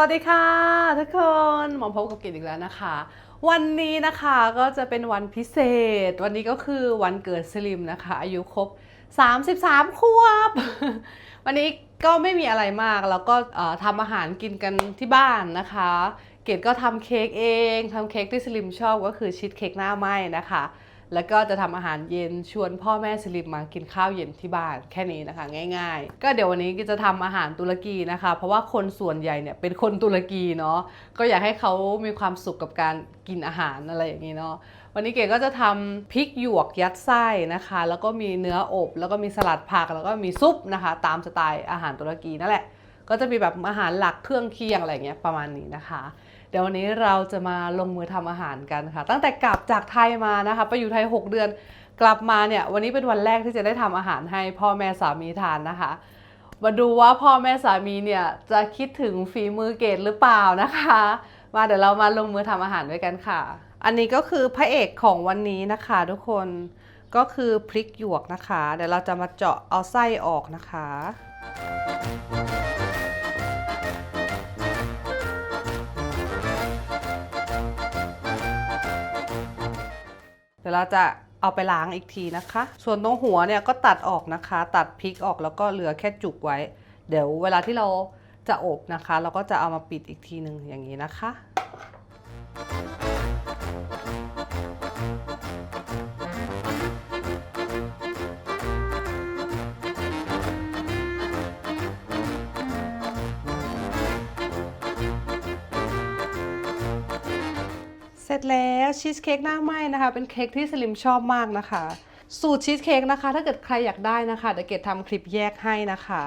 วัสดีค่ะทุกคนหมอพบกับกินอีกแล้วนะคะ วันนี้นะคะก็จะเป็นวันพิเศษ วันนี้ก็คือวันเกิดสลิมนะคะ อายุครบ 33ขวบ วันนี้ก็ไม่มีอะไรมากแล้วก็ทำอาหารกินกันที่บ้านนะคะ เกดก็ทำเค้กเองทำเค้กที่สลิมชอบก็คือชีสเค้กหน้าไหม้นะคะ แล้วก็จะทำอาหารเย็นชวนพ่อแม่สลิมมากินข้าวเย็นที่บ้านแค่นี้นะคะ ง่าย ๆ ก็เดี๋ยววันนี้ก็จะทำอาหารตุรกีนะคะ เพราะว่าคนส่วนใหญ่เนี่ยเป็นคนตุรกีเนาะก็อยากให้เขามีความสุขกับการกินอาหารอะไรอย่างนี้เนาะวันนี้เก๋ก็จะทำพริกหยวกยัดไส้นะคะ แล้วก็มีเนื้ออบ แล้วก็มีสลัดผักแล้วก็มีซุปนะคะ ตามสไตล์อาหารตุรกีนั่นแหละ ก็จะมีแบบอาหารหลักเครื่องเคียงอะไรอย่างเงี้ยประมาณนี้นะคะ เดี๋ยววันนี้เราจะมาลงมือทำอาหารกันค่ะ ตั้งแต่กลับจากไทยมานะคะ ไปอยู่ไทย 6 เดือน กลับมาเนี่ยวันนี้เป็นวันแรกที่จะได้ทำอาหารให้พ่อแม่สามีทานนะคะ มาดูว่าพ่อแม่สามีเนี่ยจะคิดถึงฝีมือเกดหรือเปล่านะคะ มาเดี๋ยวเรามาลงมือทำอาหารด้วยกันค่ะ อันนี้ก็คือพระเอกของวันนี้นะคะ ทุกคนก็คือพริกหยวกนะคะ เดี๋ยวเราจะมาเจาะเอาไส้ออกนะคะ ดี๋ยวเราจะเอาไปล้างอีกทีนะคะ ส่วนตรงหัวเนี่ยก็ตัดออกนะคะ ตัดพริกออกแล้วก็เหลือแค่จุกไว้ เดี๋ยวเวลาที่เราจะอบนะคะ เราก็จะเอามาปิดอีกทีหนึ่งอย่างนี้นะคะ เสร็จแล้วชีสเค้กหน้าไหม้นะคะ เป็นเค้กที่สลิมชอบมากนะคะ สูตรชีสเค้กนะคะ ถ้าเกิดใครอยากได้นะคะเดี๋ยวเกดทำคลิปแยกให้นะคะ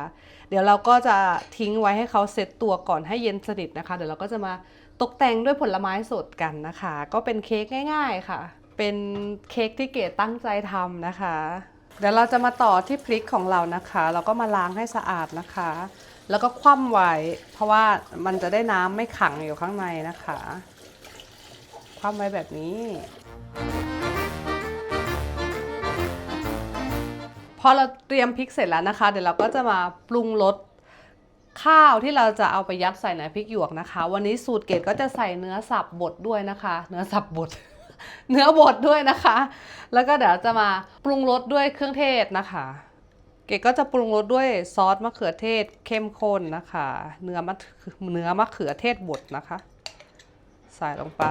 เดี๋ยวเราก็จะทิ้งไว้ให้เขาเซตตัวก่อนให้เย็นสนิทนะคะ เดี๋ยวเราก็จะมาตกแต่งด้วยผลไม้สดกันนะคะ ก็เป็นเค้กง่ายๆค่ะ เป็นเค้กที่เกดตั้งใจทำนะคะ เดี๋ยวเราจะมาต่อที่พริกของเรานะคะ เราก็มาล้างให้สะอาดนะคะ แล้วก็คว่ำไว้ เพราะว่ามันจะได้น้ำไม่ขังอยู่ข้างในนะคะ คว่ำไว้แบบนี้ พอเราเตรียมพริกเสร็จแล้วนะคะ เดี๋ยวเราก็จะมาปรุงรสข้าวที่เราจะเอาไปยัดใส่ในพริกหยวกนะคะ วันนี้สูตรเกดก็จะใส่เนื้อสับบดด้วยนะคะ เนื้อสับบดเนื้อบดด้วยนะคะ แล้วก็เดี๋ยวจะมาปรุงรสด้วยเครื่องเทศนะคะ เกดก็จะปรุงรสด้วยซอสมะเขือเทศเข้มข้นนะคะ เนื้อมะเนื้อมะเขือเทศบดนะคะ ใส่ลงไป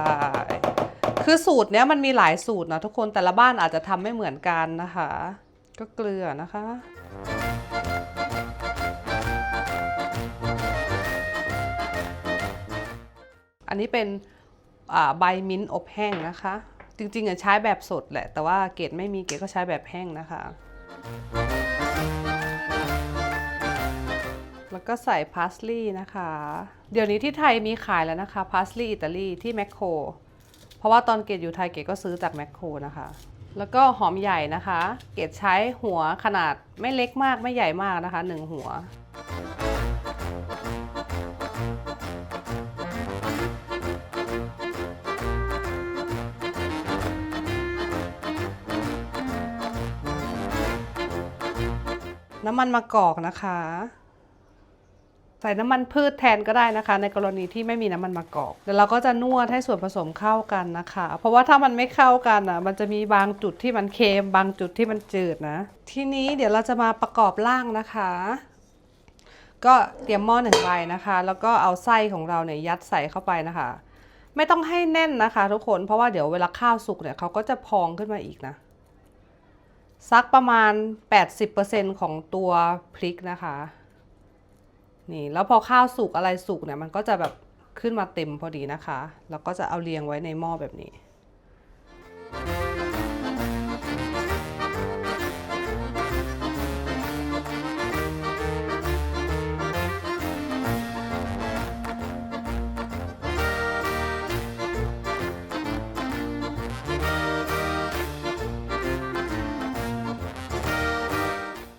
คือสูตรเนี้ยมันมีหลายสูตรนะทุกคนแต่ละบ้านอาจจะทำไม่เหมือนกันนะคะ ก็เกลือนะคะอันนี้เป็นใบมิ้นท์อบแห้งนะคะ จริงๆอะใช้แบบสดแหละ แต่ว่าเกดไม่มีเกดก็ใช้แบบแห้งนะคะ แล้วก็ใส่พาสลีย์นะคะ เดี๋ยวนี้ที่ไทยมีขายแล้วนะคะพาสลีย์อิตาลีที่แมคโคร เพราะว่าตอนเกดอยู่ไทยเกดก็ซื้อจากแมคโครนะคะ แล้วก็หอมใหญ่นะคะ เกดใช้หัวขนาดไม่เล็กมากไม่ใหญ่มากนะคะหนึ่งหัวน้ำมันมะกอกนะคะ ใส่น้ำมันพืชแทนก็ได้นะคะ ในกรณีที่ไม่มีน้ำมันมะกอกเดี๋ยวเราก็จะนวดให้ส่วนผสมเข้ากันนะคะ เพราะว่าถ้ามันไม่เข้ากันอะ มันจะมีบางจุดที่มันเค็มบางจุดที่มันจืดนะ ทีนี้เดี๋ยวเราจะมาประกอบร่างนะคะ ก็เตรียมหม้อหนึ่งใบนะคะ แล้วก็เอาไส้ของเราเนี่ยยัดใส่เข้าไปนะคะ ไม่ต้องให้แน่นนะคะ ทุกคนเพราะว่าเดี๋ยวเวลาข้าวสุกเนี่ยเขาก็จะพองขึ้นมาอีกนะสักประมาณ 80%ของตัวพริกนะคะ นี่แล้วพอข้าวสุกอะไรสุกเนี่ยมันก็จะแบบขึ้นมาเต็มพอดีนะคะ แล้วก็จะเอาเรียงไว้ในหม้อแบบนี้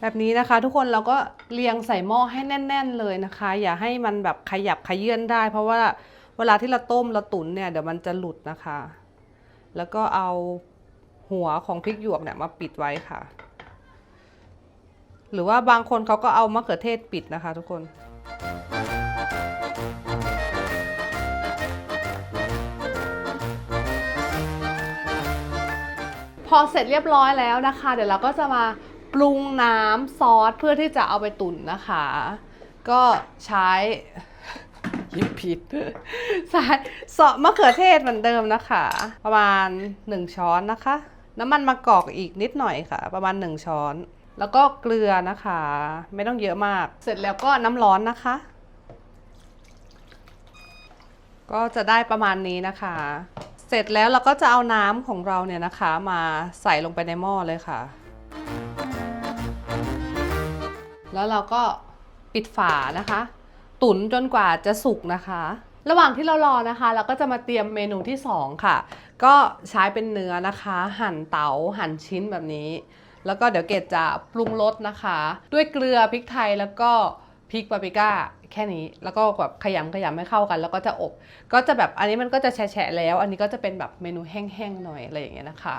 แบบนี้นะคะ ทุกคนเราก็เรียงใส่หม้อให้แน่น ๆ เลยนะคะ อย่าให้มันแบบขยับขยื่นได้ เพราะว่าเวลาที่เราต้มเราตุ๋นเนี่ยเดี๋ยวมันจะหลุดนะคะ แล้วก็เอาหัวของพริกหยวกเนี่ยมาปิดไว้ค่ะ หรือว่าบางคนเขาก็เอามะเขือเทศปิดนะคะ ทุกคนพอเสร็จเรียบร้อยแล้วนะคะ เดี๋ยวเราก็จะมา ปรุงน้ำซอสเพื่อที่จะเอาไปตุ๋นนะคะ ก็ใช้ยิบผิดใส่ซอสมะเขือเทศเหมือนเดิมนะคะ ประมาณ 1 ช้อนนะคะ น้ำมันมะกอกอีกนิดหน่อยค่ะ ประมาณ 1 ช้อน แล้วก็เกลือนะคะ ไม่ต้องเยอะมาก เสร็จแล้วก็น้ำร้อนนะคะ ก็จะได้ประมาณนี้นะคะ เสร็จแล้วเราก็จะเอาน้ำของเราเนี่ยนะคะ มาใส่ลงไปในหม้อเลยค่ะ แล้วเราก็ปิดฝานะคะ ตุ๋นจนกว่าจะสุกนะคะ ระหว่างที่เรารอนะคะ เราก็จะมาเตรียมเมนูที่ 2 ค่ะ ก็ใช้เป็นเนื้อนะคะ หั่นเตา๋าหั่นชิ้นแบบนี้ แล้วก็เดี๋ยวเกดจะปรุงรสนะคะ ด้วยเกลือพริกไทยแล้วก็พริกปาปริก้าแค่นี้แล้วก็แบบขยำขยำให้เข้ากัน แล้วก็จะอบ ก็จะแบบอันนี้มันก็จะแฉะแล้ว อันนี้ก็จะเป็นแบบเมนูแห้งๆหน่อยอะไรอย่างเงี้ยนะคะ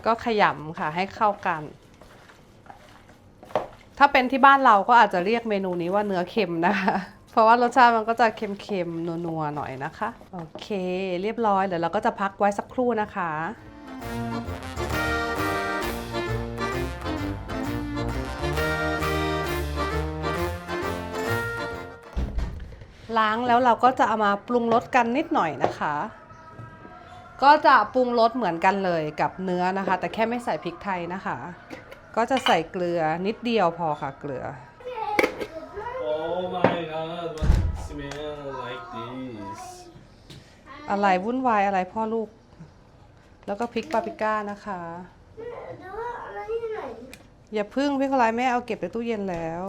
แล้วก็ขยำค่ะให้เข้ากัน ถ้าเป็นที่บ้านเราก็อาจจะเรียกเมนูนี้ว่าเนื้อเค็มนะคะ เพราะว่ารสชาติมันก็จะเค็มๆนัวๆหน่อยนะคะ โอเค เรียบร้อยเดี๋ยวเราก็จะพักไว้สักครู่นะคะล้างแล้วเราก็จะเอามาปรุงรสกันนิดหน่อยนะคะ ก็จะปรุงรสเหมือนกันเลยกับเนื้อนะคะ แต่แค่ไม่ใส่พริกไทยนะคะ ก็จะใส่เกลือนิดเดียวพอค่ะเกลือ Oh my god, what smell like this? อะไรวุ่นวายอะไรพ่อลูก แล้วก็พริกปาปริก้านะคะแล้วอะไรที่ไหนอย่าพึ่งพี่คลายแม่เอาเก็บในตู้เย็นแล้ว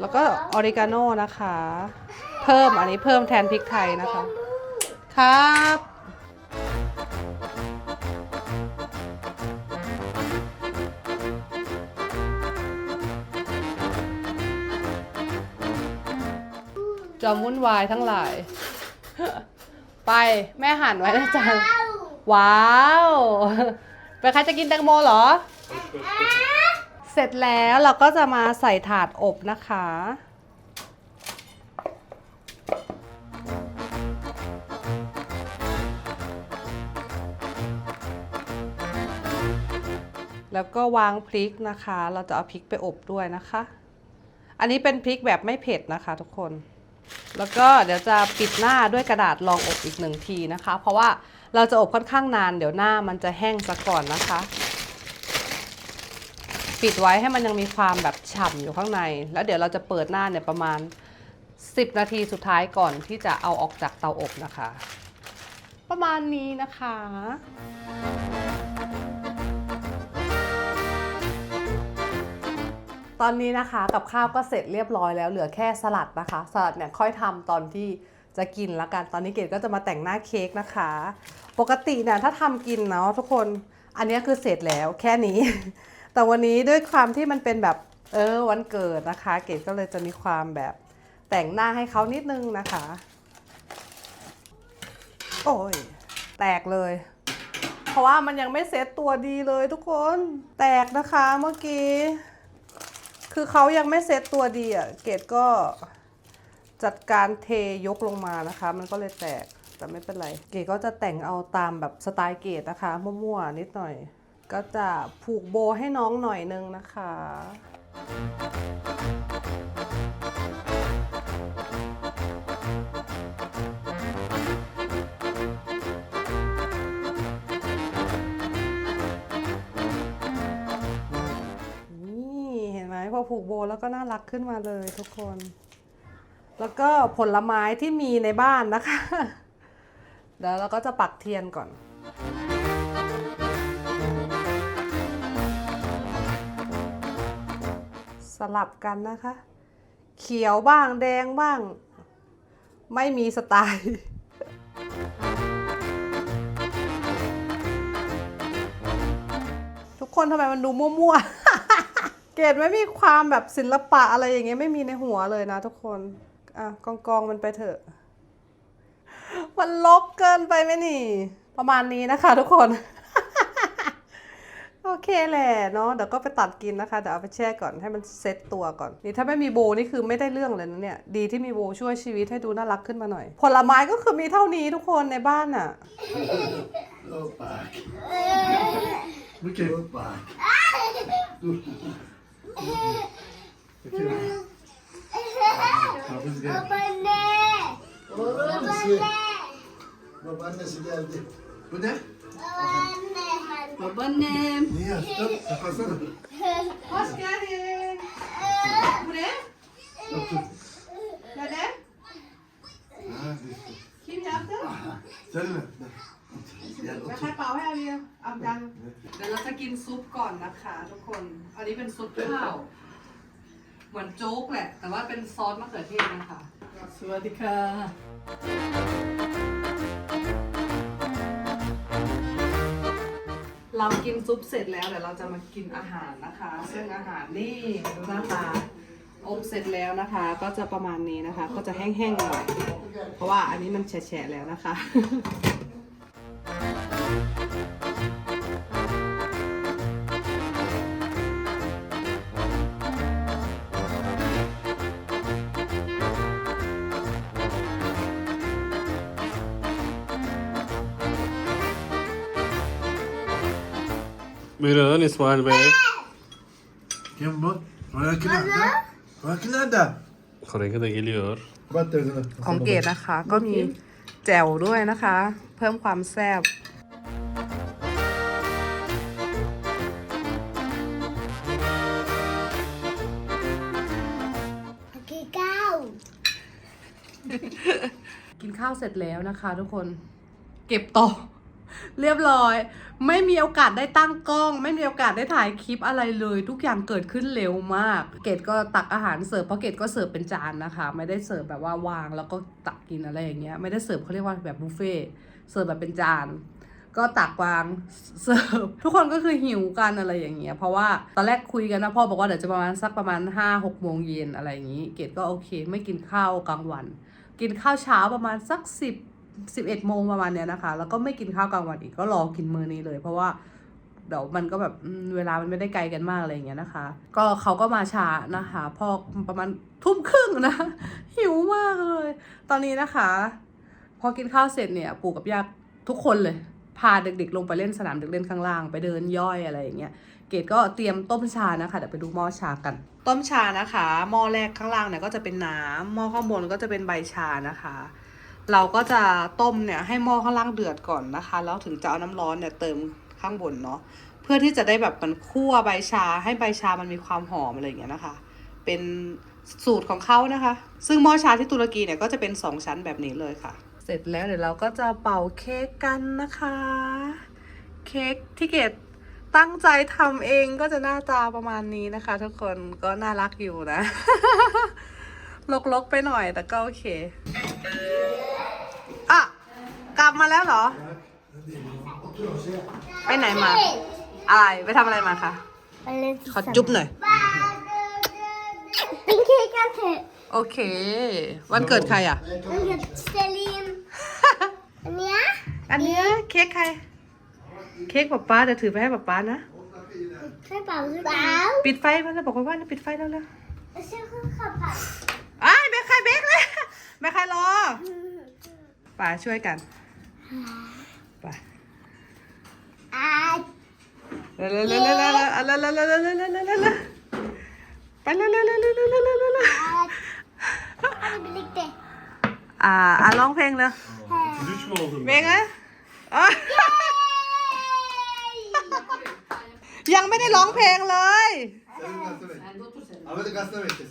แล้วก็ออริกาโน่นะคะ เพิ่มอันนี้เพิ่มแทนพริกไทยนะคะ ครับจอมวุ่นวายทั้งหลาย ไปแม่หั่นไว้นะจ๊ะว้าวเป็นใครจะกินแตงโมเหรอ เสร็จแล้วเราก็จะมาใส่ถาดอบนะคะ แล้วก็วางพริกนะคะ เราจะเอาพริกไปอบด้วยนะคะ อันนี้เป็นพริกแบบไม่เผ็ดนะคะทุกคน แล้วก็เดี๋ยวจะปิดหน้าด้วยกระดาษรองอบอีกหนึ่งทีนะคะ เพราะว่าเราจะอบค่อนข้างนาน เดี๋ยวหน้ามันจะแห้งซะก่อนนะคะ ปิดไว้ให้มันยังมีความแบบฉ่ำอยู่ข้างใน แล้วเดี๋ยวเราจะเปิดหน้าเนี่ยประมาณ 10 นาทีสุดท้ายก่อนที่จะเอาออกจากเตาอบนะคะ ประมาณนี้นะคะ ตอนนี้นะคะกับข้าวก็เสร็จเรียบร้อยแล้วเหลือแค่สลัดนะคะ สลัดเนี่ยค่อยทำตอนที่จะกินละกัน ตอนนี้เกดก็จะมาแต่งหน้าเค้กนะคะ ปกติเนี่ยถ้าทำกินเนาะทุกคน อันนี้คือเสร็จแล้วแค่นี้ แต่วันนี้ด้วยความที่มันเป็นแบบเออวันเกิดนะคะ เกดก็เลยจะมีความแบบแต่งหน้าให้เขานิดนึงนะคะ โอ้ย แตกเลย เพราะว่ามันยังไม่เซ็ตตัวดีเลยทุกคน แตกนะคะเมื่อกี้ คือเขายังไม่เซตตัวดีอะ เกดก็จัดการเทยกลงมานะคะ มันก็เลยแตก แต่ไม่เป็นไร เกดก็จะแต่งเอาตามแบบสไตล์เกดนะคะ มั่วๆ นิดหน่อย ก็จะผูกโบให้น้องหน่อยนึงนะคะ พอผูกโบแล้วก็น่ารักขึ้นมาเลยทุกคน แล้วก็ผลไม้ที่มีในบ้านนะคะ เดี๋ยวเราก็จะปักเทียนก่อนสลับกันนะคะ เขียวบ้างแดงบ้าง ไม่มีสไตล์ทุกคนทำไมมันดูมั่วๆ เกรดไม่มีความแบบศิลปะอะไรอย่างเงี้ยไม่มีในหัวเลยนะทุกคน อะกองกองๆมันไปเถอะ มันลกเกินไปไหมนี่ ประมาณนี้นะคะทุกคน โอเคแหละเนาะเดี๋ยวก็ไปตัดกินนะคะ เดี๋ยวเอาไปแช่ก่อนให้มันเซ็ตตัวก่อน นี่ถ้าไม่มีโบนี่คือไม่ได้เรื่องเลยนะเนี่ย ดีที่มีโบช่วยชีวิตให้ดูน่ารักขึ้นมาหน่อย ผลไม้ก็คือมีเท่านี้ทุกคนในบ้านอะ Go back. Mycket. Go back. Kapısı geldi. Babaanne. Babaannesi. Babaannesi geldi. Bu ne? Babaanne. Babaannem. Niye açtın? Kapasana. Hoş geldin. Bu ne? Otur. Neden? Kim yaptı? Sen mi? Otur. Gel ไม่ otur. ใช่เปล่าให้อาเบียอาดังเดี๋ยวเราจะกินซุปก่อนนะคะทุกคน อันนี้เป็นซุปข้าว เหมือนโจ๊กแหละ แต่ว่าเป็นซอสมะเขือเทศนะคะ Swadika. เรากินซุปเสร็จแล้วเดี๋ยวเราจะมากินอาหารนะคะ ซึ่งอาหารนี่ดูหน้าตาอบเสร็จแล้วนะคะ ก็จะประมาณนี้นะคะ ก็จะแห้งๆหน่อย เพราะว่าอันนี้มันแฉะๆแล้วนะคะ Buyurun İsmail Bey. Kim bu? Frankie nerede? Frankie nerede? Kore'ye de geliyor. Kapat televizyonu. ของเกดนะคะ ก็มีแจ่วด้วยนะคะ เพิ่มความแซ่บ Okej, go. กินข้าวเสร็จแล้วนะคะ ทุกคน เก็บต่อ เรียบร้อย ไม่มีโอกาสได้ตั้งกล้อง ไม่มีโอกาสได้ถ่ายคลิปอะไรเลย ทุกอย่างเกิดขึ้นเร็วมาก เกดก็ตักอาหารเสิร์ฟเพราะเกดก็เสิร์ฟเป็นจานนะคะ ไม่ได้เสิร์ฟแบบว่าวางแล้วก็ตักกินอะไรอย่างเงี้ยไม่ได้เสิร์ฟเขาเรียกว่าแบบบุฟเฟ่เสิร์ฟแบบเป็นจานก็ตักวางเสิร์ฟทุกคนก็คือหิวกันอะไรอย่างเงี้ยเพราะว่าตอนแรกคุยกันนะพ่อบอกว่าเดี๋ยวจะประมาณสักประมาณ5้าหกโมงเย็นอะไรอย่างงี้ เกดก็โอเค ไม่กินข้าวกลางวัน กินข้าวเช้าประมาณสักสิบ สิบเอ็ดโมงประมาณเนี้ยนะคะ แล้วก็ไม่กินข้าวกลางวันอีกก็รอกินมื้อนี้เลย เพราะว่าเดี๋ยวมันก็แบบเวลามันไม่ได้ไกลกันมากอะไรอย่างเงี้ยนะคะ ก็เขาก็มาช้านะคะ พอประมาณทุ่มครึ่งนะ หิวมากเลย ตอนนี้นะคะ พอกินข้าวเสร็จเนี่ยปู่กับย่าทุกคนเลย พาเด็กๆ ลงไปเล่นสนามเด็กเล่นข้างล่างไปเดินย่อยอะไรอย่างเงี้ยเกดก็เตรียมต้มชานะคะเดี๋ยวไปดูหม้อชากัน ต้มชานะคะหม้อแรกข้างล่างเนี่ยก็จะเป็นน้ำหม้อข้างบนก็จะเป็นใบชานะคะ เราก็จะต้มเนี่ยให้หม้อข้างล่างเดือดก่อนนะคะ แล้วถึงจะเอาน้ำร้อนเนี่ยเติมข้างบนเนาะเพื่อที่จะได้แบบมันคั่วใบชา ให้ใบชามันมีความหอมอะไรอย่างเงี้ยนะคะ เป็นสูตรของเขานะคะ ซึ่งหม้อชาที่ตุรกีเนี่ยก็จะเป็นสองชั้นแบบนี้เลยค่ะ เสร็จแล้วเดี๋ยวเราก็จะเป่าเค้กกันนะคะ เค้กที่เกดตั้งใจทำเองก็จะหน้าตาประมาณนี้นะคะ ทุกคนก็น่ารักอยู่นะ ลกๆไปหน่อยแต่ก็โอเค อะกลับมาแล้วเหรอ Otur oraya. ไปไหนมา อะไร ไปทำอะไรมาคะขอจุ๊บหน่อย Pinky kanske. โอเค วันเกิดใครอะ Jag heter Selim. Anja? อันเนี้ยเค้กใคร เค้กป๊าป๊าเดี๋ยวถือไปให้ป๊าป๊านะ Kan pausa. ปิดไฟมาแล้วบอกว่าว่าปิดไฟแล้วแล้ว Jag ska skapa. อ้ายแม่ใครเบกเลย แม่ใครรอป่าช่วยกันไป Ah, เร็วเร็วเร็วเร็วเร็วเร็วเร็วเร็วเร็วเร็วเร็วเร็วเร็วเร็วเร็วไปเร็วเร็วเร็วเร็วเร็วเร็วเร็วเร็วเร็ว ah. Det blir lite. อ่าอ่าร้องเพลงเลย Duş mü oldun? เพลงนะอ๋อยังไม่ได้ร้องเพลงเลย Senin gazete ver. Sen de otur sen. de. Ahmet'e gazete vereceğiz.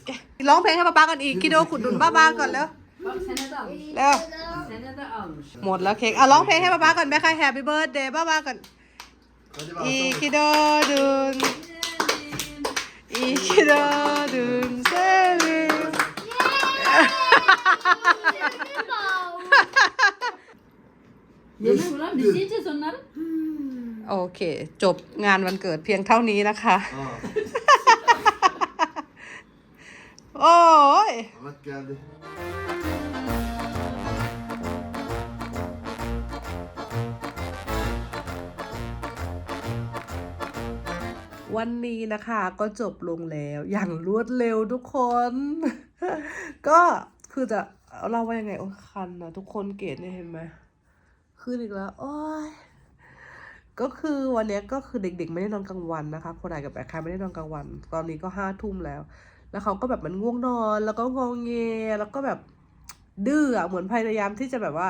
ร้องเพลงให้ป๊าป๊าก่อนอีกกิโดขุดดุนป้าป๊าก่อนแล้ว Bak sene de almış. แล้ว Sene de almış. หมดแล้วเค้กอะร้องเพลงให้ป๊าป๊าก่อนแม่ใครแฮปปี้เบิร์ดเดย์ป้าป๊าก่อน Hadi อี bakalım. กิโดดุนอีกิโดดุนเซลิม Yemek ulan biz yiyeceğiz onları. โอเค จบงานวันเกิดเพียงเท่านี้นะคะ Aa, โอ้ย Ahmet geldi. วันนี้นะคะก็จบลงแล้วอย่างรวดเร็วทุกคน ก็คือจะเล่าว่ายังไงโอ้คันนะทุกคนเกตเนี่ยเห็นไหมขึ้นอีกแล้ว โอ้ยก็คือวันนี้ก็คือเด็กๆไม่ได้นอนกลางวันนะคะคนไหนกับแบคคายไม่ได้นอนกลางวัน ตอนนี้ก็ห้าทุ่มแล้ว แล้วเขาก็แบบมันง่วงนอน แล้วก็งองเงแล้วก็แบบดื้ออะเหมือนพยายามที่จะแบบว่า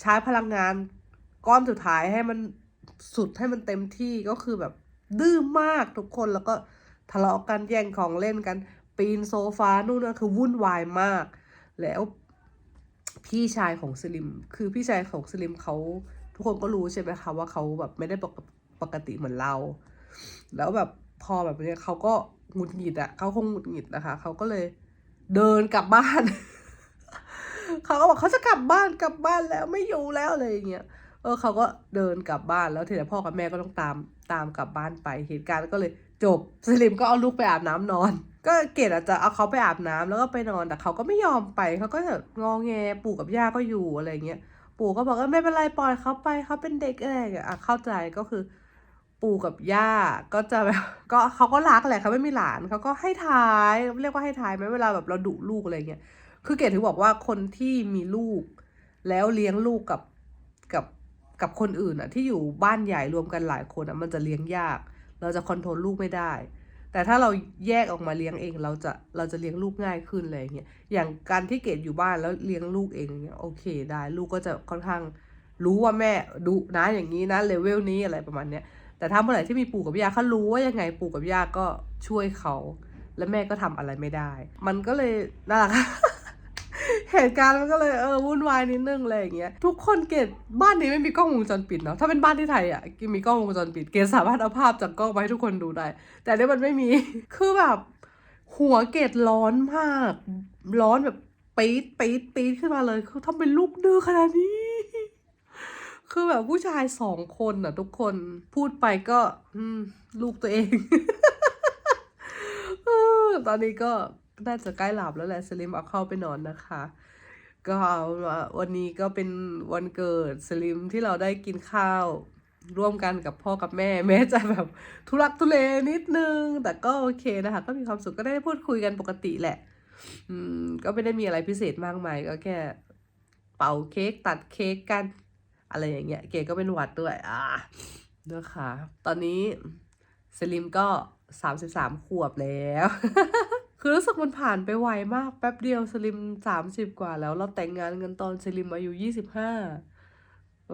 ใช้พลังงานก้อนสุดท้ายให้มันสุดให้มันเต็มที่ก็คือแบบ ดื้อมากทุกคนแล้วก็ทะเลาะกันแย่งของเล่นกัน ปีนโซฟานู่นนั่นคือวุ่นวายมาก แล้วพี่ชายของสลิม คือพี่ชายของสลิมเขาทุกคนก็รู้ใช่ไหมคะว่าเขาแบบไม่ได้ปกปกติเหมือนเรา แล้วแบบพอแบบเนี้ยเขาก็หงุดหงิดอะเขาคงหงุดหงิดนะคะเขาก็เลยเดินกลับบ้าน เขาก็บอกเขาจะกลับบ้านกลับบ้านแล้วไม่อยู่แล้วอะไรอย่างเงี้ย เออเขาก็เดินกลับบ้านแล้วทีนี้พ่อกับแม่ก็ต้องตาม ตามกลับบ้านไปเหตุการณ์ก็เลยจบสลิมก็เอาลูกไปอาบน้ำนอน ก็เกดอาจจะเอาเขาไปอาบน้ำแล้วก็ไปนอนแต่เขาก็ไม่ยอมไปเขาก็จะงอแงปู่กับย่าก็อยู่อะไรเงี้ยปู่ก็บอกเออไม่เป็นไรปล่อยเขาไปเขาเป็นเด็กอะไรอย่างเงี้ยอะเข้าใจก็คือ ปู่กับย่าก็จะแบบก็เขาก็รักแหละเขาไม่มีหลานเขาก็ให้ท้ายเรียกว่าให้ท้ายไหมเวลาแบบเราดุลูกอะไรเงี้ยคือเกดถึงบอกว่าคนที่มีลูก แล้วเลี้ยงลูกกับ กับคนอื่นอะที่อยู่บ้านใหญ่รวมกันหลายคนอะมันจะเลี้ยงยาก เราจะคอนโทรลลูกไม่ได้ แต่ถ้าเราแยกออกมาเลี้ยงเอง เราจะเราจะเลี้ยงลูกง่ายขึ้นอะไรอย่างเงี้ยอย่างการที่เกดอยู่บ้านแล้วเลี้ยงลูกเองอย่างเงี้ยโอเคได้ลูกก็จะค่อนข้างรู้ว่าแม่ดุนะอย่างนี้นะเลเวลนี้อะไรประมาณเนี้ยแต่ถ้าเมื่อไหร่ที่มีปู่กับย่าเขารู้ว่ายังไงปู่กับย่าก็ช่วยเขา และแม่ก็ทำอะไรไม่ได้ มันก็เลยน่ารัก เหตุการณ์มันก็เลยเออวุ่นวายนิดนึงอะไรอย่างเงี้ยทุกคนเกตบ้านนี้ไม่มีกล้องวงจรปิดเนาะถ้าเป็นบ้านที่ไทยอะมีกล้องวงจรปิด เกตสามารถเอาภาพจากกล้องมาให้ทุกคนดูได้ แต่เนี่ยมันไม่มีคือแบบ หัวเกตร้อนมาก ร้อนแบบปี๊ดปี๊ดปี๊ดขึ้นมาเลย คือทำเป็นลูกเดือขนาดนี้คือแบบผู้ชายสองคนอะ ทุกคนพูดไปก็ อืม ลูกตัวเองออตอนนี้ก็ น่าจะใกล้หลับแล้วแหละสลิมเอาเข้าไปนอนนะคะ ก็วันนี้ก็เป็นวันเกิดสลิมที่เราได้กินข้าวร่วมกันกับพ่อกับแม่ แม้จะแบบทุรักทุเลนิดนึง แต่ก็โอเคนะคะ ก็มีความสุขก็ได้พูดคุยกันปกติแหละ อืม ก็ไม่ได้มีอะไรพิเศษมากมาย ก็แค่เป่าเค้กตัดเค้กกัน อะไรอย่างเงี้ย เก๋ก็เป็นหวัดด้วย อ่านะคะตอนนี้สลิมก็สามสิบสามขวบแล้ว คือรู้สึกมันผ่านไปไวมาก แป๊บเดียวสลิมสามสิบกว่าแล้ว เราแต่งงานกันตอนสลิมอายุยี่สิบห้าเอ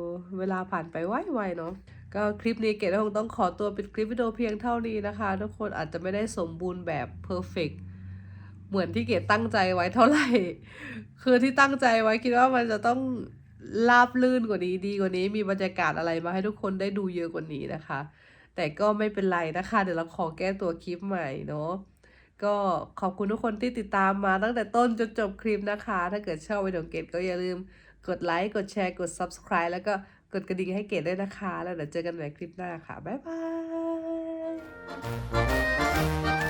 อเวลาผ่านไปไวๆเนาะก็คลิปนี้เก๋คงต้องขอตัวเป็นคลิปวิดีโอเพียงเท่านี้นะคะ ทุกคนอาจจะไม่ได้สมบูรณ์แบบเพอร์เฟกเหมือนที่เก๋ตั้งใจไว้เท่าไหร่ คือที่ตั้งใจไว้คิดว่ามันจะต้องราบลื่นกว่านี้ดีกว่านี้มีบรรยากาศอะไรมาให้ทุกคนได้ดูเยอะกว่านี้นะคะ แต่ก็ไม่เป็นไรนะคะ เดี๋ยวเราขอแก้ตัวคลิปใหม่เนาะ ก็ขอบคุณทุกคนที่ติดตามมาตั้งแต่ต้นจนจบคลิปนะคะ ถ้าเกิดชอบวิดีโอเกตก็อย่าลืมกดไลค์ กดแชร์ กด subscribe แล้วก็กดกระดิ่งให้เกดด้วยนะคะ แล้วเดี๋ยวเจอกันใหม่คลิปหน้าค่ะ บ๊ายบาย